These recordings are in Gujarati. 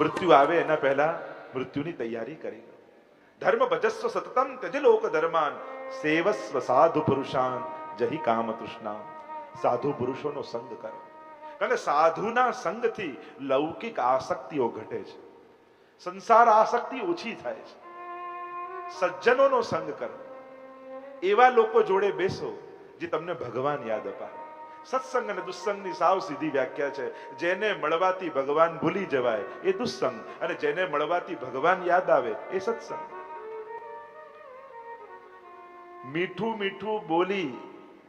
મૃત્યુ આવે એના પહેલા મૃત્યુની તૈયારી કરી લો. ધર્મ ભજસ્વ સતતમ ત્યજ લોક ધર્માન, સેવસ્વ સાધુ પુરુષાન, જહી કામ તૃષ્ણા સાધુ પુરુષોનો સંગ કરો. કારણ સાધુના સંગથી લૌકિક આસક્તિઓ ઘટે છે. સંસાર આસક્તિ ઓછી થાય છે. સજ્જનોનો સંગ કરો. એવા લોકો જોડે બેસો જે તમને ભગવાન યાદ અપાવે. સત્સંગ અને દુસ્સંગની સાવ સીધી વ્યાખ્યા છે. જેને મળવાથી ભગવાન ભૂલી જવાય, એ દુસ્સંગ અને જેને મળવાથી ભગવાન યાદ આવે, એ સત્સંગ. મીઠું મીઠું બોલી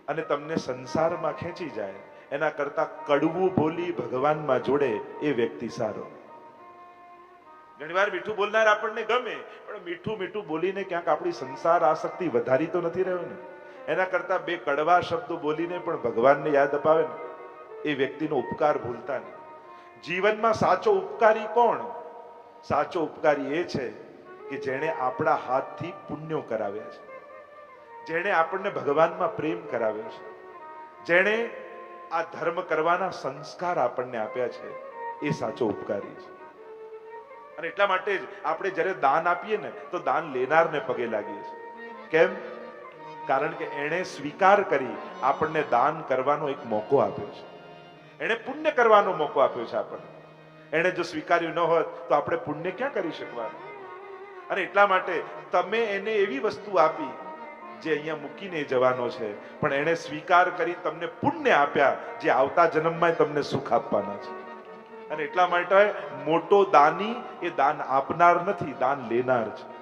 અને તમને સંસારમાં ખેંચી જાય. એના કરતા કડવું બોલી ભગવાનમાં જોડે, એ વ્યક્તિ સારો. ઘણીવાર મીઠું બોલનાર આપણને ગમે, પણ મીઠું મીઠું બોલીને ક્યાંક આપણી સંસાર આસક્તિ વધારી તો નથી રહ્યો ને? એના કરતા બે કડવા શબ્દો બોલીને પણ ભગવાનને યાદ અપાવે ને, એ વ્યક્તિનો ઉપકાર ભૂલતા નહીં. જીવનમાં સાચો ઉપકારી કોણ? સાચો ઉપકારી એ છે કે જેણે આપણા હાથથી પુણ્યો કરાવ્યા છે. જેણે આપણને ભગવાનમાં પ્રેમ કરાવ્યો છે. જેણે આ ધર્મ કરવાના સંસ્કાર આપણને આપ્યા છે, એ સાચો ઉપકારી છે. અને એટલા માટે જ આપણે જ્યારે દાન આપીએ ને, તો દાન લેનારને પગે લાગીએ છીએ. કેમ? કારણ કે એણે સ્વીકાર કરી આપણને દાન કરવાનો એક મોકો આપ્યો છે. એણે પુણ્ય કરવાનો મોકો આપ્યો છે આપણને. એણે જો સ્વીકાર્યું ન હોત તો આપણે પુણ્ય ક્યાં કરી શકવાનું? અને એટલા માટે તમે એને એવી વસ્તુ આપી જે અહીંયા મૂકીને જવાનો છે, પણ એણે સ્વીકાર કરી તમને પુણ્ય આપ્યા જે આવતા જન્મમાં તમને સુખ આપવાના છે. અને એટલા માટે મોટો દાની એ દાન આપનાર નથી, દાન લેનાર છે.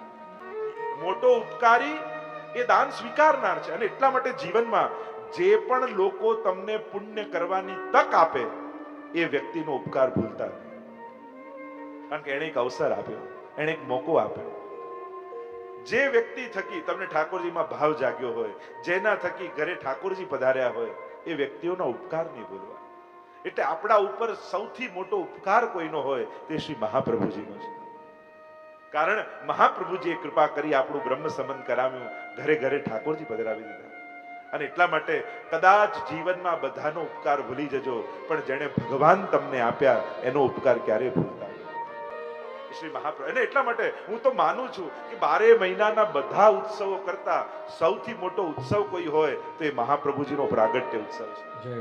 મોટો ઉપકારી એ દાન સ્વીકારનાર છે. અને એટલા માટે જીવનમાં જે પણ લોકો તમને પુણ્ય કરવાની તક આપે, એ વ્યક્તિનો ઉપકાર ભૂલતા કારણ કે એણે એક અવસર આપ્યો, એણે એક મોકો આપ્યો. જે વ્યક્તિ થકી તમને ઠાકોરજીમાં ભાવ જાગ્યો હોય, જેના થકી ઘરે ઠાકોરજી પધાર્યા હોય, એ વ્યક્તિઓના ઉપકાર નહીં ભૂલવા એટલે આપણા ઉપર સૌથી મોટો ઉપકાર કોઈનો હોય, તે શ્રી મહાપ્રભુજીનો છે. કારણ મહાપ્રભુજીએ કૃપા કરી આપણું બ્રહ્મ સંબંધ કરાવ્યું ઘરે ઘરે ઠાકોરજી પધરાવી દીધા. અને એટલા માટે કદાચ જીવનમાં બધાનો ઉપકાર ભૂલી જજો પણ જેણે ભગવાન તમને આપ્યા એનો ઉપકાર ક્યારેય ભૂલતા. શ્રી મહાપ્રભુ અને એટલા માટે હું તો માનું છું કે બારે મહિનાના બધા ઉત્સવો કરતા સૌથી મોટો ઉત્સવ કોઈ હોય તો એ મહાપ્રભુજીનો પ્રાગટ્ય ઉત્સવ છે.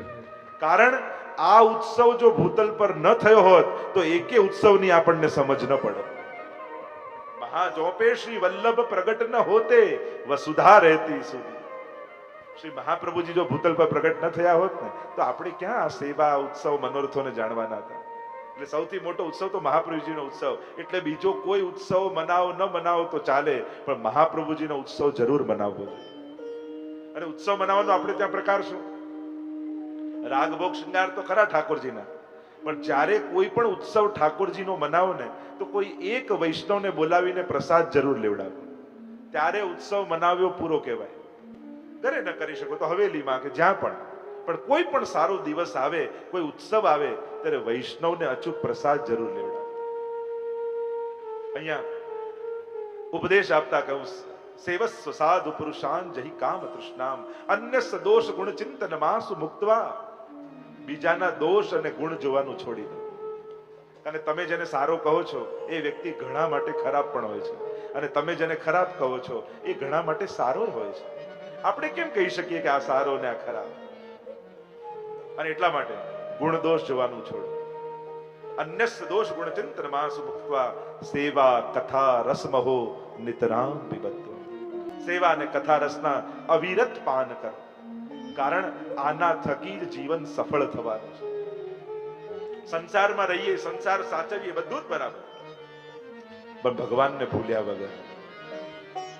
કારણ આ ઉત્સવ જો ભૂતલ પર ન થયો હોત તો એકે ઉત્સવની આપણને સમજ ન પડે મહાજોપે શ્રી વલ્લભ પ્રગટ ન હોતે, વસુધા રહેતી સુધી. શ્રી મહાપ્રભુજી જો ભૂતલ પર પ્રગટ ન થયા હોત ને, તો આપણે ક્યાં આ સેવા ઉત્સવ મનોરથોને જાણવાના હતા? એટલે સૌથી મોટો ઉત્સવ તો મહાપ્રભુજીનો ઉત્સવ. એટલે બીજો કોઈ ઉત્સવ મનાવો ન મનાવો તો ચાલે, પણ મહાપ્રભુજીનો ઉત્સવ જરૂર મનાવવો જોઈએ. અને ઉત્સવ મનાવવાનો આપણે ત્યાં પ્રકાર શું? રાગભોગ શૃંગાર તો ખરા ઠાકોરજીના. પણ જ્યારે કોઈ પણ ઉત્સવ ઠાકોરજીનો મનાવો ને, તો કોઈ એક વૈષ્ણવને બોલાવીને પ્રસાદ જરૂર લેવડાવો. ત્યારે ઉત્સવ મનાવ્યો પૂરો કહેવાય. ઘરે ન કરી શકો તો હવેલીમાં કે જ્યાં પણ. પણ કોઈ પણ સારો દિવસ આવે, કોઈ ઉત્સવ આવે, ત્યારે વૈષ્ણવને અચૂક પ્રસાદ જરૂર લેવડાવો. અહીંયા ઉપદેશ આપતા કહું, સેવસ્વ સાધુ પુરુષાન જહી કામ તૃષ્ણામ અન્ય સદોષ ગુણ ચિંતન માસુ મુક્તવા. બીજાના દોષ અને ગુણ જોવાનું છોડી દો. અને તમે જેને સારો કહો છો, એ વ્યક્તિ ઘણા માટે ખરાબ પણ હોય છે. અને તમે જેને ખરાબ કહો છો, એ ઘણા માટે સારો હોય છે. આપણે કેમ કહી શકીએ કે આ સારો ને આ ખરાબ? અને એટલા માટે ગુણ દોષ જોવાનું છોડો. અન્ય દોષ ગુણ ચિંતન માસુ મુક્તવા સેવા કથા રસમહો નિતરામ પીબત્વ સેવા અને કથા રસના અવિરત પાન કરો. કારણ આના થકી જીવન સફળ થવાનું છે. સંસારમાં રહીએ, સંસાર સાચવીએ, બધું જ બરાબર. પણ ભગવાનને ભૂલ્યા વગર,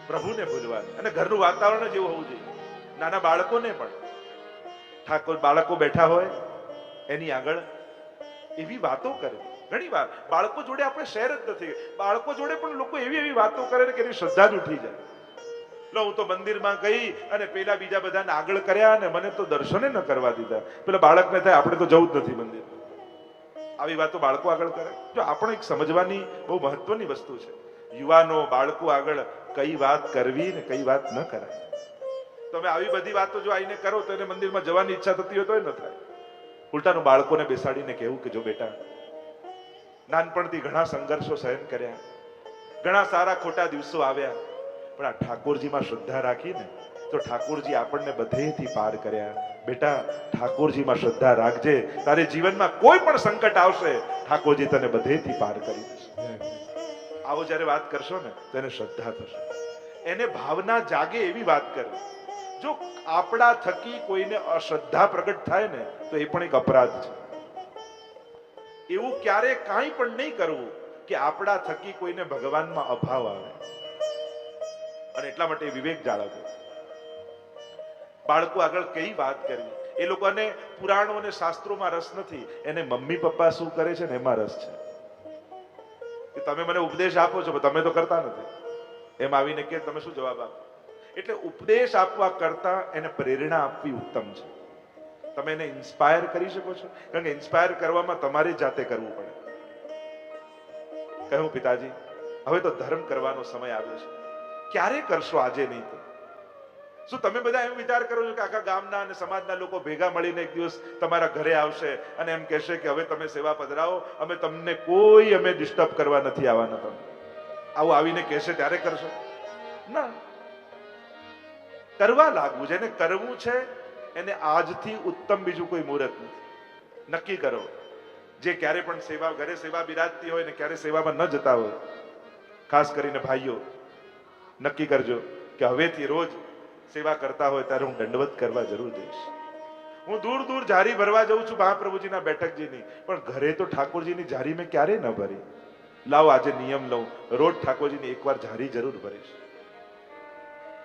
પ્રભુને ભૂલવાનું. અને ઘરનું વાતાવરણ જેવું હોવું જોઈએ. નાના બાળકોને પણ. ઠાકોર બાળકો બેઠા હોય, એની આગળ એવી વાતો કરે. ઘણી વાર, બાળકો જોડે આપણે શેર જ નથી. બાળકો જોડે પણ લોકો એવી એવી વાતો કરે કે એની શ્રદ્ધા જ ઉઠી જાય. લો હું તો મંદિરમાં ગઈ અને પેલા બીજા બધાને આગળ કર્યા અને મને તો દર્શને ન કરવા દીધા. પેલા બાળકને થાય, આપણે તો જવું જ નથી મંદિર. આવી વાતો બાળકો આગળ કરે. જો આપણે એક સમજવાની બહુ મહત્વની વસ્તુ છે. યુવાનો, બાળકો આગળ કઈ વાત કરવી ને કઈ વાત ન કરાય. તમે આવી બધી વાતો જો આવીને કરો તો એને મંદિરમાં જવાની ઈચ્છા થતી હોય તો ન થાય. ઉલટાનું બાળકોને બેસાડીને કહેવું કે જો બેટા, નાનપણથી ઘણા સંઘર્ષો સહન કર્યા. ઘણા સારા ખોટા દિવસો આવ્યા. પણ આ ઠાકોરજીમાં શ્રદ્ધા રાખીને તો ઠાકોરજી આપણને બધેથી પાર કર્યા. બેટા, ઠાકોરજીમાં શ્રદ્ધા રાખજે. તારે જીવનમાં કોઈ પણ સંકટ આવશે, ઠાકોરજી તને બધેથી પાર કરી દેશે. આવો જ્યારે વાત કરશો ને, તો એને શ્રદ્ધા થશે. એને ભાવના જાગે એવી વાત કરવી. જો આપણા થકી કોઈને અશ્રદ્ધા પ્રગટ થાય ને, તો એ પણ એક અપરાધ છે. એવું ક્યારે કાંઈ પણ નહીં કરવું કે આપણા થકી કોઈને ભગવાનમાં અભાવ આવે. અને એટલા માટે વિવેક જાળવવો બાળકો આગળ કઈ વાત કરવી? એ લોકોને પુરાણો અને શાસ્ત્રોમાં રસ નથી. એને મમ્મી પપ્પા શું કરે છે ને એમાં રસ છે. કે તમે મને ઉપદેશ આપો છો તમે તો કરતા નથી. એમ આવીને કે તમે શું જવાબ આપો? એટલે ઉપદેશ આપવા કરતા એને પ્રેરણા આપવી ઉત્તમ છે. તમે એને ઇન્સ્પાયર કરી શકો છો? કારણ કે ઇન્સ્પાયર કરવામાં તમારે જાતે કરવું પડે. કહ્યું પિતાજી, હવે તો ધર્મ કરવાનો સમય આવ્યો છે. ક્યારે કરશો આજે નહીં શું તમે બધા એમ વિચાર કરો છો કે આખા ગામના અને સમાજના લોકો ભેગા મળીને એક દિવસ તમારા ઘરે આવશે અને એમ કહેશે કે હવે તમે સેવા પધરાવો, અમે તમને કોઈ અમે ડિસ્ટર્બ કરવા નથી આવવાના તમે. આવું આવીને કહેશે ત્યારે કરશો? ના. કરવા લાગવું જેને કરવું છે, એને આજથી ઉત્તમ બીજું કોઈ મુહૂર્ત નથી. નક્કી કરો. જે ક્યારે પણ સેવા, ઘરે સેવા બિરાજતી હોય ને ક્યારે સેવામાં ન જતા હોય, ખાસ કરીને ભાઈઓ નક્કી કરજો કે હવેથી રોજ સેવા કરતા હોય ત્યારે હું દંડવત કરવા જરૂર જઈશ. હું દૂર દૂર જારી ભરવા જઉં છું મહાપ્રભુજીના બેઠકજીની, પણ ઘરે તો ઠાકોરજીની જારી મેં ક્યારે ન ભરી. લાવો આજે નિયમ લઉં, રોજ ઠાકોરજીની એકવાર જારી જરૂર ભરીશ.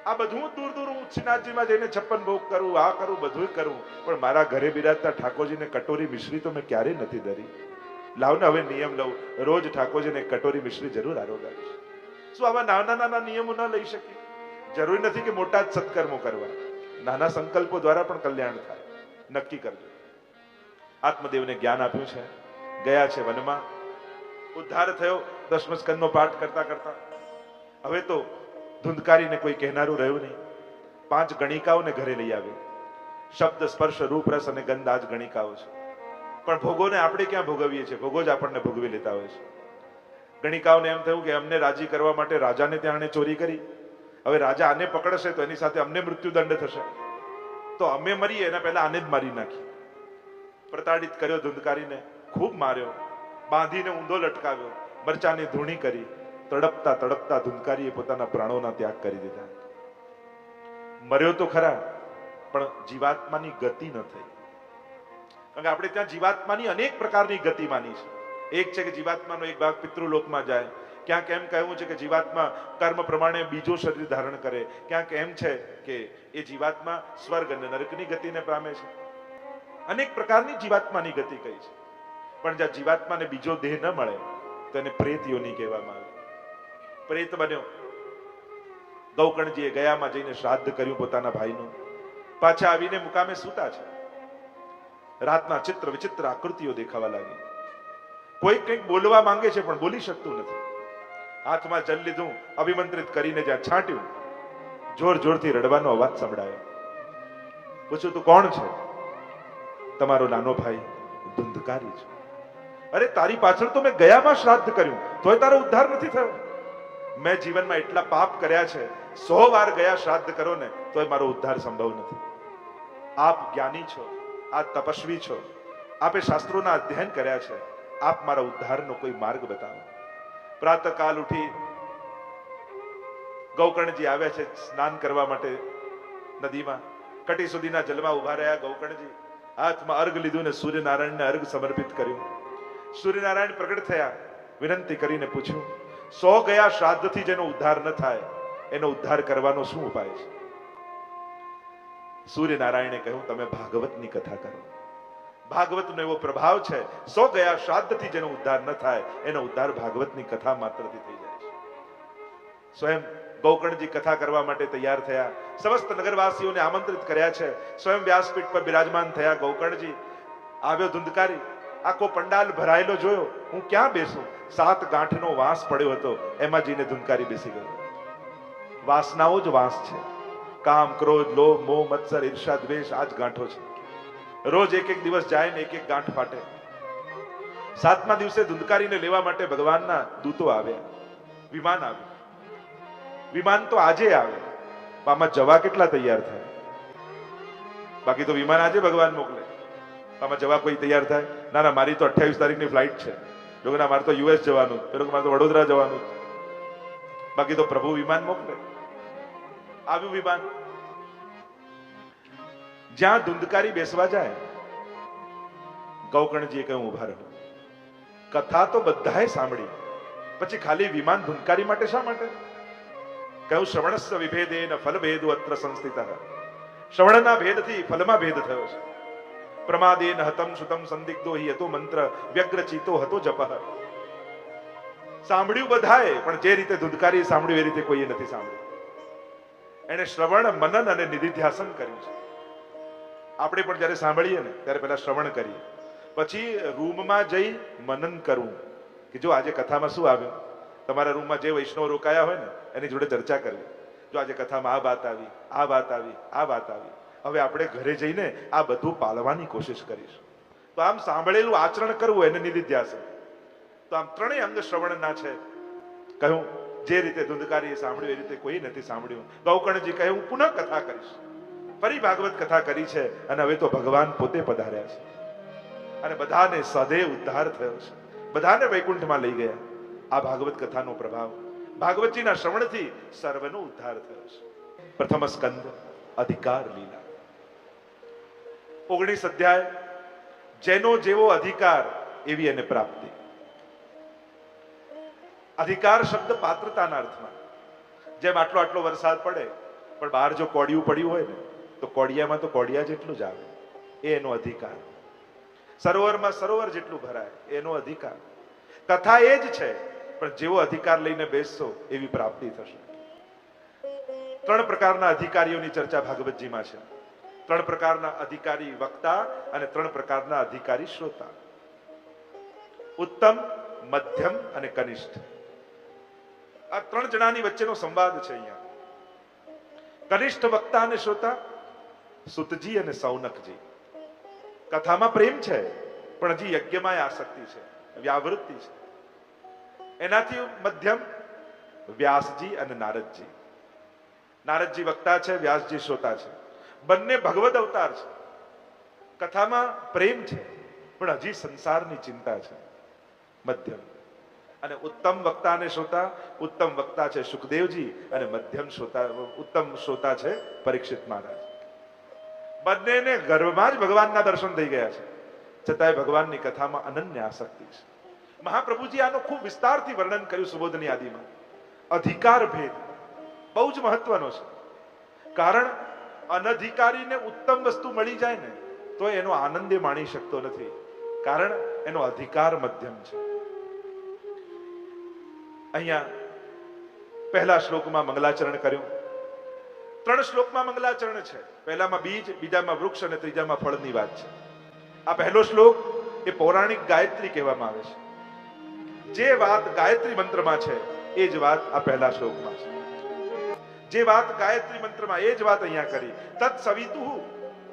આ બધું દૂર દૂર હું શ્રીનાથજીમાં જઈને છપ્પન ભોગ કરું, આ કરું બધું કરું, પણ મારા ઘરે બિરાજતા ઠાકોરજીને કટોરી મિશ્રી તો મેં ક્યારે નથી ધરી. લાવ ને હવે નિયમ લઉં, રોજ ઠાકોરજીને કટોરી મિશ્રી જરૂર આરોગાવીશ. શું આવા નાના નાના નિયમો ન લઈ શકીએ? જરૂરી નથી કે મોટા જ સત્કર્મો કરવા. નાના સંકલ્પો દ્વારા પણ કલ્યાણ થાય. નક્કી કરજો. આત્મદેવને જ્ઞાન આપ્યું છે. ગયા છે વનમાં. ઉદ્ધાર થયો દસમ સ્કંદનો પાઠ કરતા કરતા. હવે તો ધુંધકારીને કોઈ કહેનારું રહ્યું નહીં. પાંચ ગણિકાઓને ઘરે લઈ આવી શબ્દ, સ્પર્શ, રૂપ, રસ અને ગંધ આજ ગણિકાઓ છે. પણ ભોગોને આપણે ક્યાં ભોગવીએ છીએ? ભોગો જ આપણને ભોગવી લેતા હોય છે. ગણિકાઓને એમ થયું કે અમને રાજી કરવા માટે રાજાને ત્યાં ચોરી કરી. હવે રાજા આને પકડશે તો એની સાથે અમને મૃત્યુદંડ થશે. તો અમે મરીએ, એના પહેલા આને જ મારી નાખી. પ્રતાડિત કર્યો ધુંધકારીને, ખૂબ માર્યો. બાંધીને ઊંધો લટકાવ્યો. મરચાની ધૂણી કરી. તડપતા તડપતા ધુંધકારીએ પોતાના પ્રાણોના ત્યાગ કરી દીધા. મર્યો તો ખરા, પણ જીવાત્માની ગતિ ન થઈ. કારણ કે આપણે ત્યાં જીવાત્માની અનેક પ્રકારની ગતિ માની છે. એક છે કે જીવાત્માનો એક ભાગ પિતૃલોકમાં જાય. ક્યાંક એમ કહેવું છે કે જીવાત્મા કર્મ પ્રમાણે બીજો શરીર ધારણ કરે. ક્યાંક એમ છે કે એ જીવાત્મા સ્વર્ગ અને નરકની ગતિને પામે છે. અનેક પ્રકારની જીવાત્માની ગતિ કહી છે. પણ જ્યાં જીવાત્માને બીજો દેહ ન મળે, તો એને પ્રેત કહેવામાં આવે. પ્રેત બન્યો. ગૌકર્ણજીએ ગયામાં જઈને શ્રાદ્ધ કર્યું પોતાના ભાઈનું. પાછા આવીને મુકામે સૂતા છે. રાતના ચિત્ર વિચિત્ર આકૃતિઓ દેખાવા લાગી. કોઈ કંઈક બોલવા માંગે છે પણ બોલી શકતું નથી. હાથમાં જલ લીધું, અભિમંત્રિત કરીને જ્યાં છાંટ્યું. જોર જોરથી રડવાનો અવાજ સંભળાયો. પૂછ્યું, તું કોણ છે? તમારો નાનો ભાઈ, ધુંધકારી છે. અરે, તારી પાછળ તો મેં ગયામાં શ્રાદ્ધ કર્યું, તોય તારો ઉદ્ધાર નથી થયો. મેં જીવનમાં એટલા પાપ કર્યા છે, સો વાર ગયા શ્રાદ્ધ કરો ને, તોય મારો ઉદ્ધાર સંભવ નથી. આપ જ્ઞાની છો આ તપસ્વી છો, આપે શાસ્ત્રોના અધ્યયન કર્યા છે. આપ મારા ઉદ્ધારનો કોઈ માર્ગ બતાવો પ્રાતકાલ ઉઠી ગૌકર્ણજી આવ્યા છે સ્નાન કરવા માટે નદીમાં કટી સુધીના જલમાં ઊભા રહ્યા ગૌકર્ણજી હાથમાં અર્ઘ લીધું ને સૂર્યનારાયણને અર્ઘ સમર્પિત કર્યું સૂર્યનારાયણ પ્રગટ થયા વિનંતી કરીને પૂછ્યું સો ગયા શ્રાદ્ધથી જેનો ઉદ્ધાર ન થાય એનો ઉદ્ધાર કરવાનો શું ઉપાય છે સૂર્યનારાયણે કહ્યું તમે ભાગવતની કથા કરો ભાગવતનો એવો પ્રભાવ છે, સો ગયા શ્રાદ્ધથી જેનો ઉદ્ધાર ન થાય, એનો ઉદ્ધાર ભાગવતની કથા માત્રથી થઈ જાય છે. સ્વયં ગૌકર્ણજી કથા કરવા માટે તૈયાર થયા, સમસ્ત નગરવાસીઓને આમંત્રિત કર્યા છે. સ્વયં વ્યાસપીઠ પર બિરાજમાન થયા ગૌકર્ણજી. આવ્યો ધુંધકારી, આખો પંડાલ ભરાયેલો જોયો. હું ક્યાં બેસું? સાત ગાંઠનો વાંસ પડ્યો હતો. એમાં જઈને ધુંકારી બેસી ગયો. વાસનાઓ જ વાંસ છે. કામ, ક્રોધ, લોભ, મોહ, મત્સર ઈર્ષા દ્વેષ આ જ ગાંઠો છે. રોજ એક એક દિવસ જાય ને એક એક ગાંઠ ફાટે. સાતમા દિવસે ધુંધકારીને લેવા માટે ભગવાનના દૂતો આવ્યા. વિમાન આવ્યું. વિમાન તો આજે આવે આમાં જવા કેટલા તૈયાર થાય? બાકી તો વિમાન આજે ભગવાન મોકલે. આમાં જવા કોઈ તૈયાર થાય? ના ના, મારી તો અઠ્યાવીસ તારીખની ફ્લાઇટ છે. લોકો ના, મારે તો યુએસ જવાનું. પેલો કે મારે તો વડોદરા જવાનું બાકી તો પ્રભુ વિમાન મોકલે. આવ્યું વિમાન. જ્યાં ધુંધકારી બેસવા જાય, ગૌકર્ણજીએ કહ્યું, ઊભા રહો. કથા તો બધાએ સાંભળી. પછી ખાલી વિમાન ધુંધકારી માટે શા માટે? કહ્યું શ્રવણસ્વ વિભેદેન ફલભેદ અત્ર સંસ્થિત. શ્રવણના ભેદથી ફલમાં ભેદ થયો છે. પ્રમાદેન હતમ સુતમ સંદિગ્ધો હિ હતો મંત્ર, વ્યગ્રચિતો હતો જપ. સાંભળ્યું બધાએ, પણ જે રીતે ધુંધકારી સાંભળ્યું એ રીતે કોઈએ નથી સાંભળ્યું. એને શ્રવણ, મનન અને નિધિધ્યાસન કર્યું છે. આપણે પણ જ્યારે સાંભળીએ ને, ત્યારે પહેલાં શ્રવણ કરીએ. પછી રૂમમાં જઈ મનન કરવું. કે જો આજે કથામાં શું આવ્યું? તમારા રૂમમાં જે વૈષ્ણવ રોકાયા હોય ને, એની જોડે ચર્ચા કરવી. જો આજે કથામાં આ વાત આવી, આ વાત આવી, આ વાત આવી. હવે આપણે ઘરે જઈને આ બધું પાળવાની કોશિશ કરીશું. તો આમ સાંભળેલું આચરણ કરવું એને નિધિધ્યાસન તો આમ ત્રણેય અંગ શ્રવણના છે. કહ્યું, જે રીતે ધુંધકારીએ સાંભળ્યું, એ રીતે કોઈ નથી સાંભળ્યું. ગૌકર્ણજી કહે હું પુનઃ કથા કરીશ. ફરી ભાગવત કથા કરી છે અને હવે તો ભગવાન પોતે પધાર્યા છે. અને બધાને સદૈવ ઉદ્ધાર થયો છે. બધાને વૈકુંઠમાં લઈ ગયા. આ ભાગવત કથાનો પ્રભાવ ભાગવતજીના શ્રવણથી સર્વનો ઉદ્ધાર થયો છે. પ્રથમ સ્કંદ, અધિકાર લીલા. ઓગણીસ અધ્યાય, જેનો જેવો અધિકાર એવી એને પ્રાપ્તિ. અધિકાર શબ્દ પાત્રતાના અર્થમાં. જેમ આટલો આટલો વરસાદ પડે, પણ બહાર જો કોડિયું પડ્યું હોય ને તો કોડિયામાં તો કોડિયા જેટલું જ આવે. એનો અધિકાર. સરોવરમાં સરોવર જેટલું ભરાય, એનો અધિકાર. કથા એ જ છે, પણ જેવો અધિકાર લઈને બેસશો એવી પ્રાપ્તિ થશે. ત્રણ પ્રકારના અધિકારીઓની ચર્ચા ભાગવતજીમાં છે. ત્રણ પ્રકારના અધિકારી વક્તા અને ત્રણ પ્રકારના અધિકારી શ્રોતા. ઉત્તમ, મધ્યમ અને કનિષ્ઠ. આ ત્રણ જણાની વચ્ચેનો સંવાદ છે અહીંયા. કનિષ્ઠ વક્તા અને શ્રોતા સુતજી અને સૌનકજી. કથામાં પ્રેમ છે, પણ હજી યજ્ઞમાં આસક્તિ છે, વ્યાવૃત્તિ છે. એનાથી મધ્યમ વ્યાસજી અને નારદજી. નારદજી વક્તા છે, વ્યાસજી શ્રોતા છે. બંને ભગવદ અવતાર છે. કથામાં પ્રેમ છે, પણ હજી સંસારની ચિંતા છે. મધ્યમ. અને ઉત્તમ વક્તા અને શ્રોતા, ઉત્તમ વક્તા છે સુખદેવજી અને મધ્યમ શ્રોતા, ઉત્તમ શ્રોતા છે પરીક્ષિત મહારાજ. બંનેને ગર્ભમાં જ ભગવાનના દર્શન થઈ ગયા છે. છતાંય ભગવાનની કથામાં અનન્ય આસક્તિ છે. મહાપ્રભુજી આનો ખૂબ વિસ્તારથી વર્ણન કર્યું સુબોધની યાદીમાં. અધિકાર ભેદ બહુ જ મહત્વનો છે. કારણ અનધિકારીને ઉત્તમ વસ્તુ મળી જાય ને, તો એનો આનંદ માણી શકતો નથી. કારણ એનો અધિકાર મધ્યમ છે. અહીંયા પહેલા શ્લોકમાં મંગલાચરણ કર્યું. ત્રણ શ્લોકમાં મંગલાચરણ છે. પહેલામાં બીજ, બીજામાં વૃક્ષ અને ત્રીજામાં ફળની વાત છે. આ પહેલો શ્લોક એ પૌરાણિક ગાયત્રી કહેવામાં આવે છે. જે વાત ગાયત્રી મંત્રમાં છે, એ જ વાત આ પહેલા શ્લોકમાં છે. જે વાત ગાયત્રી મંત્રમાં, એ જ વાત અહીંયા કરી. તત્ સવિતુ,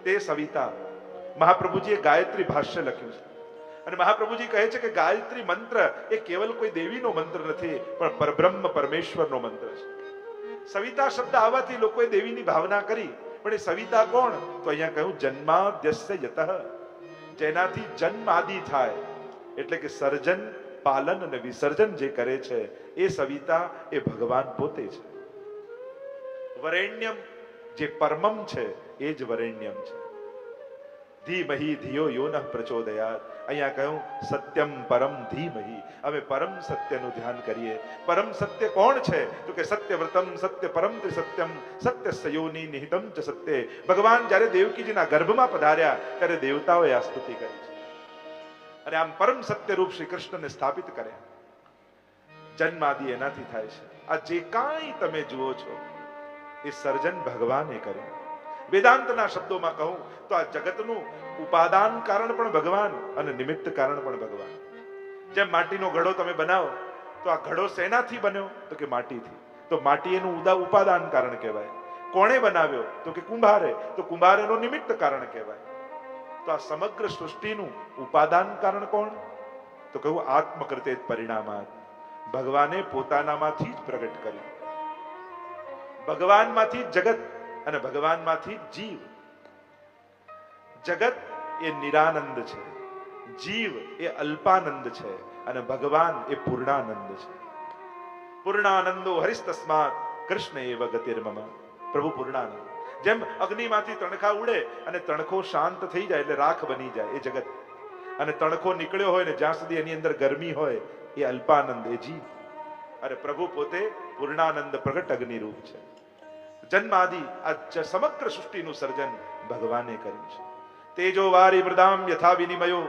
તે સવિતા. મહાપ્રભુજીએ ગાયત્રી ભાષ્ય લખ્યું છે. અને મહાપ્રભુજી કહે છે કે ગાયત્રી મંત્ર એ કેવલ કોઈ દેવીનો મંત્ર નથી, પણ પરબ્રહ્મ પરમેશ્વરનો મંત્ર છે. સવિતા શબ્દ આવવાથી લોકોએ દેવીની ભાવના કરી. પણ એ સવિતા કોણ? તો અહીંયા કહ્યું, જન્માદ્યસ્ય યતઃ. જેનાથી જન્મ આદિ થાય. એટલે કે સર્જન, પાલન અને વિસર્જન જે કરે છે, એ સવિતા, એ ભગવાન પોતે છે. વરેણ્યમ જે પરમમ છે, એ જ વરેણ્યમ છે. ધીમહી ધિયો યો ન પ્રચોદયાત. અહીંયા કહ્યું, સત્યમ પરમ ધીમહી. અમે પરમ સત્યનું ધ્યાન કરીએ. પરમ સત્ય કોણ છે? તો કે સત્યવ્રતમ સત્ય પરમ સત્યમ સત્ય સયોની નિહિતમ ચ સત્ય. ભગવાન જ્યારે દેવકીજીના ગર્ભમાં પધાર્યા, ત્યારે દેવતાઓએ આ સ્તુતિ કરી છે. અને આમ પરમ સત્ય રૂપ શ્રી કૃષ્ણને સ્થાપિત કર્યા જન્માદિ એનાથી થાય છે. આ જે કાંઈ તમે જુઓ છો, એ સર્જન ભગવાને કર્યું વેદાંતના શબ્દોમાં કહું, તો આ જગતનું ઉપાદાન કારણ પણ ભગવાન અને નિમિત્ત કારણ પણ ભગવાન. જેમ માટીનો ઘડો તમે બનાવો, તો આ ઘડો શેનાથી બન્યો? તો કે માટીથી. તો માટી એનું ઉદા ઉપાદાન કારણ કહેવાય. કોણે બનાવ્યો? તો કે કુંભારે. તો કુંભાર એનો નિમિત્ત કારણ કહેવાય. તો આ સમગ્ર સૃષ્ટિનું ઉપાદાન કારણ કોણ? તો કહ્યું આત્મકૃતે પરિણામાત. ભગવાને પોતાનામાંથી જ પ્રગટ કર્યું. ભગવાનમાંથી જગત અને ભગવાનમાંથી જીવ. જગત એ નિરાનંદ છે. જીવ એ અલ્પાનંદ છે અને ભગવાન એ પૂર્ણાનંદ છે. પૂર્ણાનંદો હરિસ્તસ્માત, કૃષ્ણ એવ ગતિર્મમ પ્રભુ પૂર્ણાનંદ. જેમ અગ્નિમાંથી તણખા ઉડે અને તણખો શાંત થઈ જાય એટલે રાખ બની જાય એ જગત. અને તણખો નીકળ્યો હોય ને જ્યાં સુધી એની અંદર ગરમી હોય, એ અલ્પાનંદ, એ જીવ. અને પ્રભુ પોતે પૂર્ણાનંદ પ્રગટ અગ્નિ રૂપ છે. જન્માદિ આ સમગ્ર સૃષ્ટિનું સર્જન ભગવાને કર્યું છે. તેજો વારી મૃદામ યથા વિનિમયો,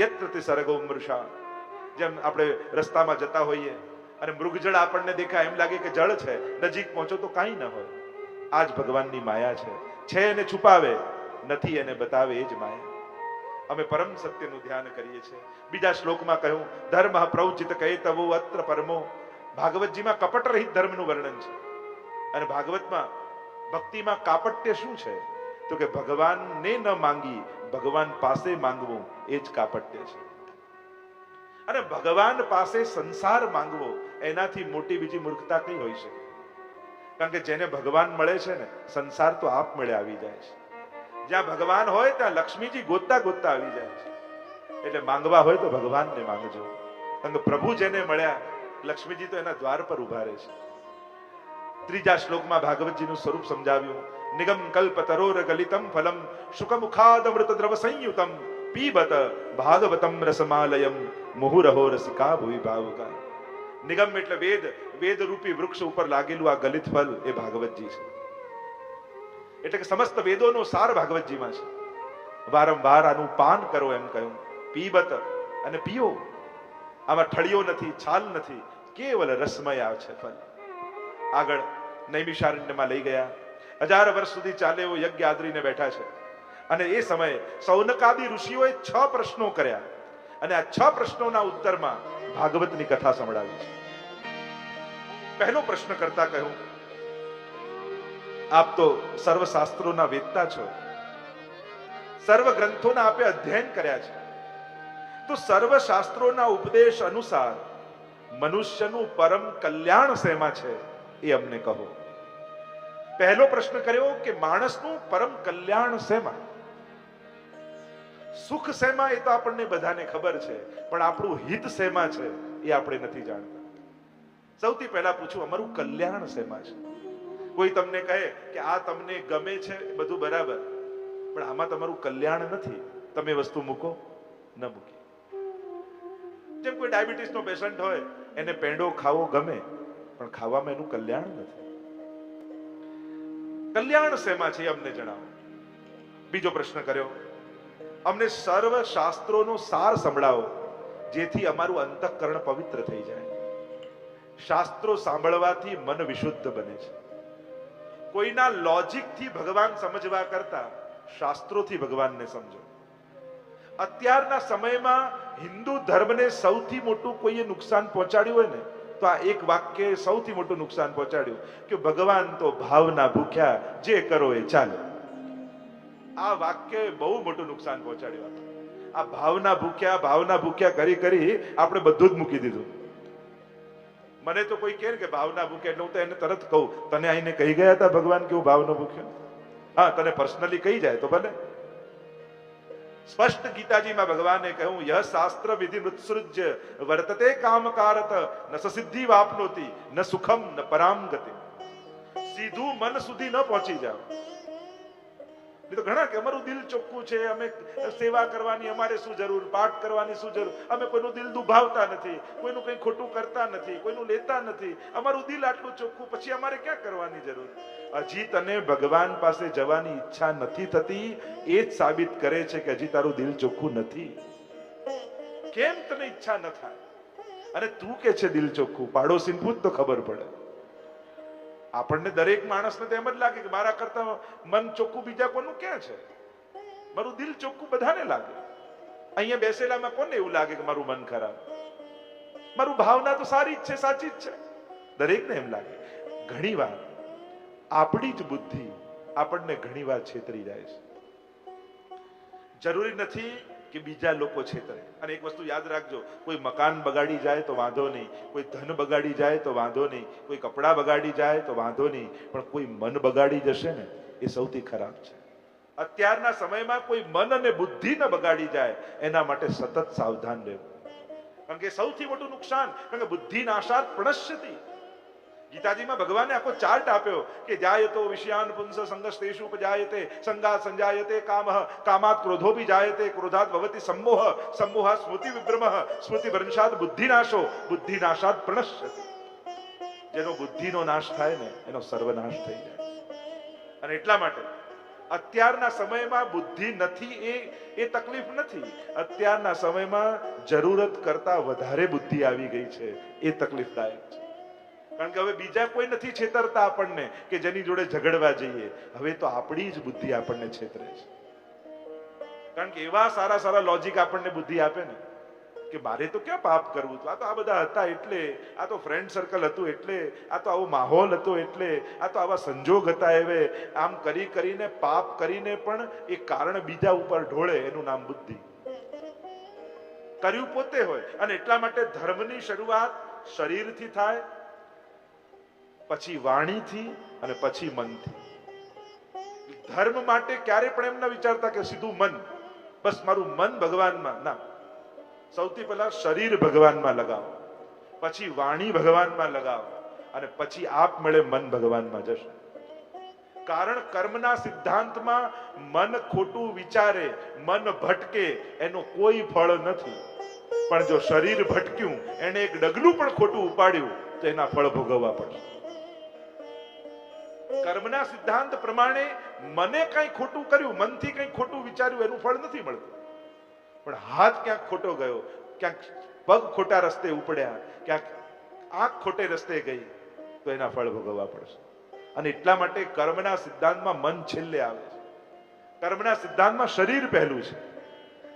યત્ર તે સરગો મૃષા. જેમ આપણે રસ્તામાં જતા હોઈએ અને મૃગજળ આપણને દેખાય, એમ લાગે કે જળ છે, નજીક પહોંચો તો કાંઈ ન હોય. આ જ ભગવાનની માયા છે. છે એને છુપાવે, નથી એને બતાવે, એ જ માયા. અમે પરમ સત્યનું ધ્યાન કરીએ છીએ. બીજા શ્લોકમાં કહ્યું, ધર્મ પ્રવચિત કહે તવો અત્ર પરમો. ભાગવતજીમાં કપટ રહિત ધર્મનું વર્ણન છે. અને ભાગવતમાં ભક્તિમાં કાપટ્ય શું છે? તો કે ભગવાનને ન માંગી, ભગવાન પાસે માંગવું, એ જ કાપટ્ય છે. અને ભગવાન પાસે સંસાર માંગવો, એનાથી મોટી બીજી મૂર્ખતા કઈ હોઈ શકે? કારણ કે જેને ભગવાન મળે છે ને, સંસાર તો આપ મળે આવી જાય છે. જ્યાં ભગવાન હોય, ત્યાં લક્ષ્મીજી ગોતતા ગોતતા આવી જાય છે. એટલે માંગવા હોય તો ભગવાનને માંગજો. કારણ કે પ્રભુ જેને મળ્યા, લક્ષ્મીજી તો એના દ્વાર પર ઊભા રહે છે. ત્રીજા શ્લોકમાં ભાગવતજીનું સ્વરૂપ સમજાવ્યું. નિગમ કલ્પ તરોર ગલિતમ ફલમ શુકમુખાદ અમૃત દ્રવ સંયુતમ પીબત ભાગવતમ રસમાલયમ મુહુરહો રસિકા ભુવિ ભાવુકા નિગમ એટલે વેદ વેદ રૂપી વૃક્ષ ઉપર લાગેલું આ ગલિત ફલ એ ભાગવતજી છે એટલે કે સમસ્ત વેદોનો સાર ભાગવતજીમાં છે વારંવાર આનું પાન કરો એમ કહ્યું પીબત અને પીઓ આમાં ઠળિયો નથી છાલ નથી કેવલ રસમય છે ફલ આગળ નૈમિષારણ્યમાં લઈ ગયા હજાર વર્ષ સુધી ચાલે એવો યજ્ઞ આદરીને બેઠા છે. અને એ સમયે સૌનકાદી ઋષિઓએ છ પ્રશ્નો કર્યા. અને આ છ પ્રશ્નોના ઉત્તરમાં ભાગવતની કથા સંભળાવી છે. પહેલો પ્રશ્ન કરતા કહ્યું, આપ તો સર્વ શાસ્ત્રોના વેદતા છો. સર્વ ગ્રંથોના આપે અધ્યયન કર્યા છે. તો સર્વ શાસ્ત્રોના ઉપદેશ અનુસાર મનુષ્યનું પરમ કલ્યાણ શેમાં છે એ અમને કહો. પહેલો પ્રશ્ન કર્યો કે માણસનું પરમ કલ્યાણ શેમાં? સુખ શેમાં એ તો આપણને બધાને ખબર છે, પણ આપણું હિત શેમાં છે એ આપણે નથી જાણતા. સૌથી પહેલા પૂછું, અમારું કલ્યાણ શેમાં છે? કોઈ તમને કહે કે આ તમને ગમે છે બધું બરાબર, પણ આમાં તમારું કલ્યાણ નથી. તમે વસ્તુ મૂકો, ન મૂકી. જેમ કોઈ ડાયાબિટીસ નો પેશન્ટ હોય, એને પેંડો ખાવો ગમે, પણ ખાવામાં એનું કલ્યાણ નથી. કલ્યાણ શેમાં છે અમને જણાવો. બીજો પ્રશ્ન કર્યો. અમને સર્વ શાસ્ત્રોનો સાર સંભળાવો, જેથી અમારું અંતઃકરણ પવિત્ર થઈ જાય. શાસ્ત્રો સાંભળવાથી મન વિશુદ્ધ બને છે. કોઈના લોજિકથી ભગવાન સમજવા કરતા શાસ્ત્રોથી ભગવાનને સમજો. અત્યારના સમયમાં હિન્દુ ધર્મને સૌથી મોટું કોઈએ નુકસાન પહોંચાડ્યું હોય ને તો આ એક વાક્ય સૌથી મોટું નુકસાન પહોંચાડ્યું કે ભગવાન તો ભાવના ભૂખ્યા, જે કરો એ ચાલે. આ વાક્ય બહુ મોટું નુકસાન પહોંચાડ્યું આ. ભાવના ભૂખ્યા ભાવના ભૂખ્યા કરી કરી આપણે બધું જ મૂકી દીધું. મને તો કોઈ કહે કે ભાવના ભૂખ્યા, એટલે હું તો એને તરત કહું. તને આઈને કહી ગયા હતા ભગવાન કે હું ભાવનો ભૂખ્યો? હા, તને પર્સનલી કહી જાય તો ભલે. સ્પષ્ટ ગીતાજીમાં ભગવાને કહ્યું, યહ શાસ્ત્ર વિધિ મૃત્સૃજ્ય વર્તતે કામકારત, ન સસિદ્ધિ વાપનોતી, ન સુખમ, ન પરામ ગતિ સીધું મન સુધી ન પહોંચી જાવ તો ઘણા કે અમારું દિલ ચોખ્ખું છે, અમે સેવા કરવાની, અમારે શું જરૂર, પાઠ કરવાની શું જરૂર? અમે કોઈનું દિલ દુભાવતા નથી, કોઈનું કંઈ ખોટું કરતા નથી, કોઈનું લેતા નથી. અમારું દિલ આટલું ચોખ્ખું, પછી અમારે ક્યાં કરવાની જરૂર? હજી તને ભગવાન પાસે જવાની ઈચ્છા નથી થતી, એ જ સાબિત કરે છે કે હજી તારું દિલ ચોખ્ખું નથી. કેમ તને ઈચ્છા ન થાય? અને તું કે છે દિલ ચોખ્ખું? પાડોશી પૂછ તો ખબર પડે. આપણને દરેક માણસને તો એમ જ લાગે કે મારા કરતા મન ચોખ્ખું બીજા કોનું ક્યાં છે? મારું દિલ ચોખ્ખું બધાને લાગે. અહીંયા બેસેલામાં કોને એવું લાગે કે મારું મન ખરાબ? મારું ભાવના તો સારી જ છે, સાચી જ છે. દરેકને એમ લાગે. ઘણી વાર આપણી જ બુદ્ધિ આપણને ઘણી વાર છેતરી જાય છે. જરૂરી નથી કે બીજા લોકો છેતરે અને એક વસ્તુ યાદ રાખજો, કોઈ મકાન બગાડી જાય તો વાંધો નહીં, કોઈ ધન બગાડી જાય તો વાંધો નહીં, કોઈ કપડાં બગાડી જાય તો વાંધો નહીં, પણ કોઈ મન બગાડી જશે ને, એ સૌથી ખરાબ છે. અત્યારના સમયમાં કોઈ મન અને બુદ્ધિ ન બગાડી જાય, એના માટે સતત સાવધાન રહેવું. કારણ કે સૌથી મોટું નુકસાન, કારણ કે બુદ્ધિ નાશાત પ્રણશ્યતી ગીતાજીમાં ભગવાને આખો ચાર્ટ આપ્યો કે જાયતો વિષયાન પુંસ સંગસ્તેષુ ઉપજાયતે, સંગાત સંજાયતે કામ કામાત ક્રોધો બી જાયતે ક્રોધાત ભવતી સમોહ સમોહ સ્મૃતિ વિભ્રમ, સ્મૃતિ ભ્રંશાત બુદ્ધિનાશો બુદ્ધિનાશાત પ્રણશ્યતિ. જેનો બુદ્ધિનો નાશ થાય ને, એનો સર્વનાશ થઈ જાય. અને એટલા માટે અત્યારના સમયમાં બુદ્ધિ નથી એ એ તકલીફ નથી. અત્યારના સમયમાં જરૂરત કરતા વધારે બુદ્ધિ આવી ગઈ છે, એ તકલીફદાયક છે. કારણ કે હવે બીજા કોઈ નથી છેતરતા આપણને કે જેની જોડે ઝઘડવા જઈએ. હવે તો આપણી જ બુદ્ધિ આપણને છેતરે છે. કારણ કે એવા સારા સારા લોજિક આપણને બુદ્ધિ આપે ને કે મારે તો ક્યાં પાપ કરવું હતું? આ તો આ બધા હતા એટલે, આ તો ફ્રેન્ડ સર્કલ હતું એટલે, આ તો આવો માહોલ હતો એટલે, આ તો આવા સંજોગ હતા એવે. આમ કરી કરીને, પાપ કરીને પણ એ કારણ બીજા ઉપર ઢોળે એનું નામ બુદ્ધિ. કર્યું પોતે હોય. અને એટલા માટે ધર્મની શરૂઆત શરીરથી થાય પછી વાણીથી અને પછી મનથી. ધર્મ માટે ક્યારે પણ એમ ના વિચારતા કે સીધું મન. બસ મારું મન ભગવાનમાં, ના. સૌથી પહેલા શરીર ભગવાનમાં લગાવો. પછી વાણી ભગવાનમાં લગાવો. અને પછી આપ મળે મન ભગવાનમાં જશે. કારણ કર્મના સિદ્ધાંતમાં મન ખોટું વિચારે, મન ભટકે, એનો કોઈ ફળ નથી. પણ જો શરીર ભટક્યું, એને એક ડગલું પણ ખોટું ઉપાડ્યું, તો એના ફળ ભોગવવા પડશે. કર્મના સિદ્ધાંત પ્રમાણે મને કઈ ખોટું કર્યું, મનથી કઈ ખોટું વિચાર્યું, એનું ફળ નથી મળતું. પણ હાથ ક્યાંક ખોટો ગયો, ક્યાંક પગ ખોટા રસ્તે ઉપડ્યા, ક્યાંક આંખ ખોટે રસ્તે ગઈ, તો એના ફળ ભોગવવા પડશે. અને એટલા માટે કર્મના સિદ્ધાંતમાં મન છેલ્લે આવે છે. કર્મના સિદ્ધાંતમાં શરીર પહેલું છે.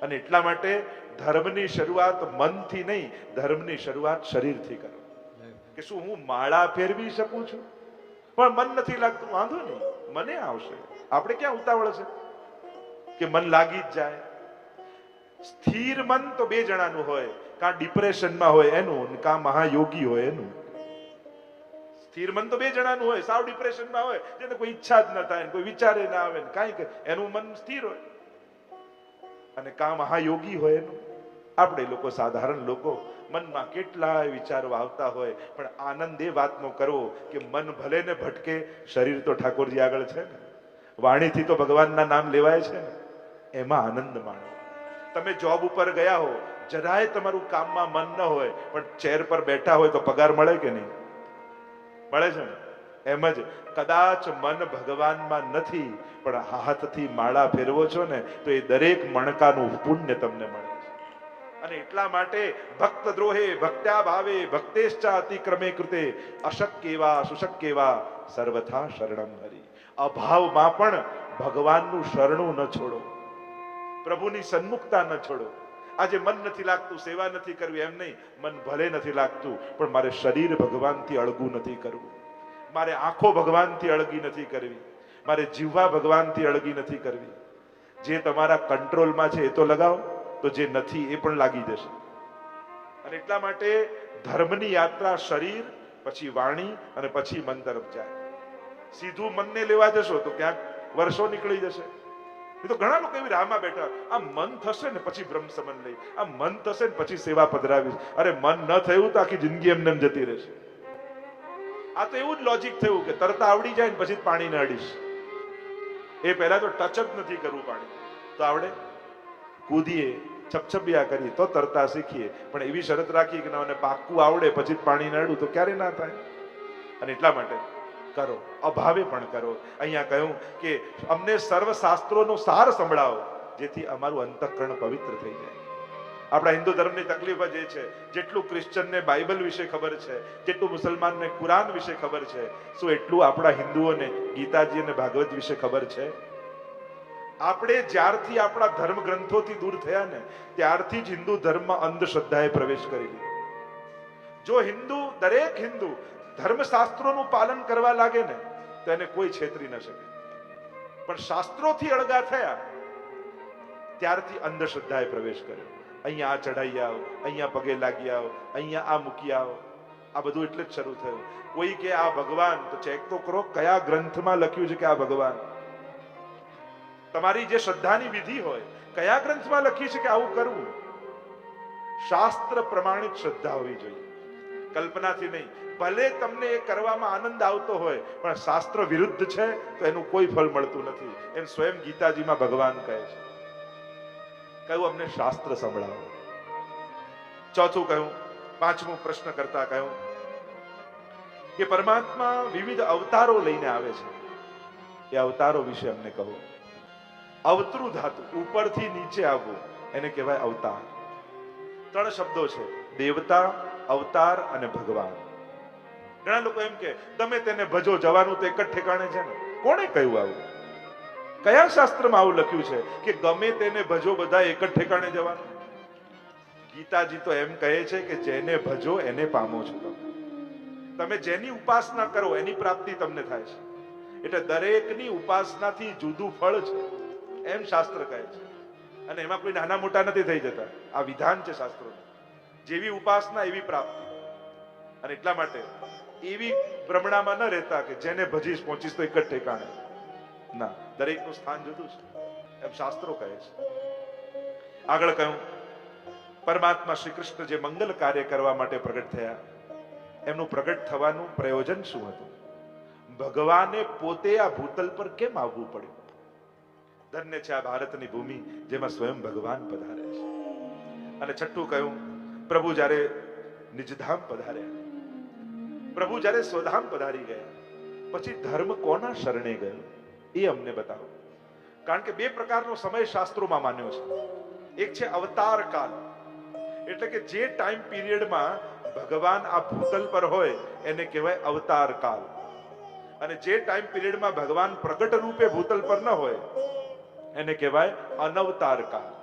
અને એટલા માટે ધર્મની શરૂઆત મનથી નહીં, ધર્મની શરૂઆત શરીરથી કરો. કે શું હું માળા ફેરવી શકું છું? પણ મન નથી લાગતું, વાંધો નહીં, મને આવશે. આપણે ક્યાં ઉતાવળ છે? કે મન લાગી જ જાય. સ્થિર મન તો બે જણાનું હોય, કાં ડિપ્રેશનમાં હોય એનું, કાં મહાયોગી હોય એનું. સ્થિર મન તો બે જણાનું હોય, સાવ ડિપ્રેશનમાં હોય, જેને કોઈ ઈચ્છા જ ન થાય, કોઈ વિચારે ના આવે, ને કાંઈ એનું મન સ્થિર હોય. અને કાં મહાયોગી હોય એનું. આપણે લોકો સાધારણ લોકો મનમાં કેટલાય વિચારો આવતા હોય, પણ આનંદ એ વાતનો કરવો કે મન ભલે ને ભટકે, શરીર તો ઠાકોરજી આગળ છે ને. વાણીથી તો ભગવાનના નામ લેવાય છે ને. એમાં આનંદ માણો. તમે જોબ ઉપર ગયા હો, જરાય તમારું કામમાં મન ન હોય, પણ ચેર પર બેઠા હોય તો પગાર મળે કે નહીં? મળે છે ને? એમ જ, કદાચ મન ભગવાનમાં નથી, પણ હાથથી માળા ફેરવો છો ને, તો એ દરેક મણકાનું પુણ્ય તમને મળે. અને એટલા માટે ભક્ત દ્રોહે ભક્ત્યા ભાવે ભક્તેશ્ચા અતિક્રમે કૃતે અશક્યવા, સુશક્યવા સર્વથા શરણમ હરી. અભાવમાં પણ ભગવાનનું શરણું ન છોડો. પ્રભુની સન્મુખતા ન છોડો. આજે મન નથી લાગતું, સેવા નથી કરવી, એમ નહીં. મન ભલે નથી લાગતું, પણ મારે શરીર ભગવાનથી અળગું નથી કરવું. મારે આંખો ભગવાનથી અળગી નથી કરવી. મારે જીવવા ભગવાનથી અળગી નથી કરવી. જે તમારા કંટ્રોલમાં છે એ તો લગાવો. તો જે નથી એ પણ લાગી જશે. અને એટલા માટે ધર્મની યાત્રા શરીર, પછી વાણી અને પછી મન તરફ જાય. સીધું મનને લેવા જશો તો ક્યાંક વર્ષો નીકળી જશે. એ તો ઘણા લોકો એવી રાહમાં બેઠા, આ મન થશે ને પછી બ્રહ્મ સમન લઈ, આ મન થશે ને પછી સેવા પધરાવીશ. અરે મન ન થયું તો આખી જિંદગી એમને એમ જતી રહેશે. આ તો એવું જ લોજિક થયું કે તરતા આવડી જાય ને પછી પાણી ન અડીશ એ પહેલા તો ટચ જ નથી કરવું પાણી. તો આવડે? કૂદીએ. છપછપિયા કરીએ, તો તરતા શીખીએ. પણ એવી શરત રાખીએ કે મને પાક્કું આવડે, પછી પાણી નડું, તો ક્યારે ના થાય? અને એટલા માટે કરો. અભાવે પણ કરો. અહીંયા કહ્યું કે અમને સર્વ શાસ્ત્રોનો સાર સંભળાવો, જેથી અમારું અંતઃકરણ પવિત્ર થઈ જાય. આપણા હિન્દુ ધર્મની તકલીફ જ છે, જેટલું ક્રિશ્ચનને બાઇબલ વિશે ખબર છે, જેટલું મુસલમાનને કુરાન વિશે ખબર છે, શું એટલું આપણા હિન્દુઓને, ગીતાજી અને ભાગવત વિશે ખબર છે? આપણે જ્યારથી આપણા ધર્મ ગ્રંથોથી દૂર થયા ને, ત્યારથી જ હિન્દુ ધર્મમાં અંધશ્રદ્ધાએ પ્રવેશ કરી લીધો. જો હિન્દુ, દરેક હિન્દુ ધર્મશાસ્ત્રોનું પાલન કરવા લાગે ને, તો એને કોઈ છેતરી ન શકે. પણ શાસ્ત્રોથી અળગા થયા, ત્યારથી અંધશ્રદ્ધાએ પ્રવેશ કર્યો. અહીંયા આ ચઢાઈ આવ, અહીંયા પગે લાગી આવ, અહીંયા આ મૂકી આવ. આ બધું એટલે જ શરૂ થયું. કોઈ કે આ ભગવાન, તો ચેક તો કરો, કયા ગ્રંથમાં લખ્યું છે કે આ ભગવાન? તમારી જે શ્રદ્ધાની વિધિ હોય, કયા ગ્રંથમાં લખી છે કે આવું કરવું? શાસ્ત્ર પ્રમાણિત શ્રદ્ધા હોવી જોઈએ. કલ્પનાથી નહીં. ભલે તમને એ કરવામાં આનંદ આવતો હોય, પણ શાસ્ત્ર વિરુદ્ધ છે તો એનું કોઈ ફળ મળતું નથી. એમ સ્વયં ગીતાજીમાં ભગવાન કહે છે. કહ્યું, અમને શાસ્ત્ર સંભળાવો. ચોથું કહ્યું, પાંચમું પ્રશ્ન કરતા કહ્યું કે પરમાત્મા વિવિધ અવતારો લઈને આવે છે. એ અવતારો વિશે અમને કહો. અવતરુ ધાતુ, ઉપરથી નીચે આવવું, એને કહેવાય અવતાર. ત્રણ શબ્દો છે, દેવતા, અવતાર અને ભગવાન. ઘણા લોકો એમ કે, તમે તેને ભજો, જવાનું તો એક જ ઠેકાણે છે ને. કોણે કહ્યું આવું? કયા શાસ્ત્રમાં આવું લખ્યું છે કે ગમે તેને ભજો, બધા એક જ ઠેકાણે જવાનું? ગીતાજી તો એમ કહે છે કે, જેને ભજો, એને પામો છો તમે. તમે જેની ઉપાસના કરો, એની પ્રાપ્તિ તમને થાય છે. એટલે દરેકની ઉપાસનાથી જુદું ફળ છે. એમ શાસ્ત્ર કહે છે. અને એમાં કોઈ નાના મોટા નથી થઈ જતા. આ વિધાન છે શાસ્ત્રોનું. જેવી ઉપાસના, એવી પ્રાપ્તિ. અને એટલા માટે એવી ભ્રમણામાં ન રહેતા કે જેને ભજીશ, પહોંચીશ તો એક જ ઠેકાણે. ના, દરેકનું સ્થાન જુદું છે. એમ શાસ્ત્રો કહે છે. આગળ કહ્યું, પરમાત્મા શ્રી કૃષ્ણ જે મંગલ કાર્ય કરવા માટે પ્રગટ થયા, એમનું પ્રગટ થવાનું પ્રયોજન શું હતું? ભગવાને પોતે આ ભૂતલ પર કેમ આવવું પડ્યું? ધન્ય છે આ ભારતની ભૂમિ જેમાં સ્વયં ભગવાન પધારે છે. અને છઠ્ઠું કહ્યું, પ્રભુ જ્યારે નિજધામ પધાર્યા પ્રભુ જ્યારે સ્વધામ પધારી ગયા, પછી ધર્મ કોના શરણે ગયો, એ અમને બતાવો. કારણ કે બે પ્રકારનો સમય શાસ્ત્રોમાં માન્યો છે. એક છે અવતાર કાલ એટલે કે જે ટાઈમ પીરિયડમાં ભગવાન આ ભૂતલ પર હોય, એને કહેવાય અવતાર કાલ અને જે ટાઈમ પીરિયડમાં ભગવાન પ્રગટ રૂપે ભૂતલ પર ન હોય એને કહેવાય અનવતાર કાળ.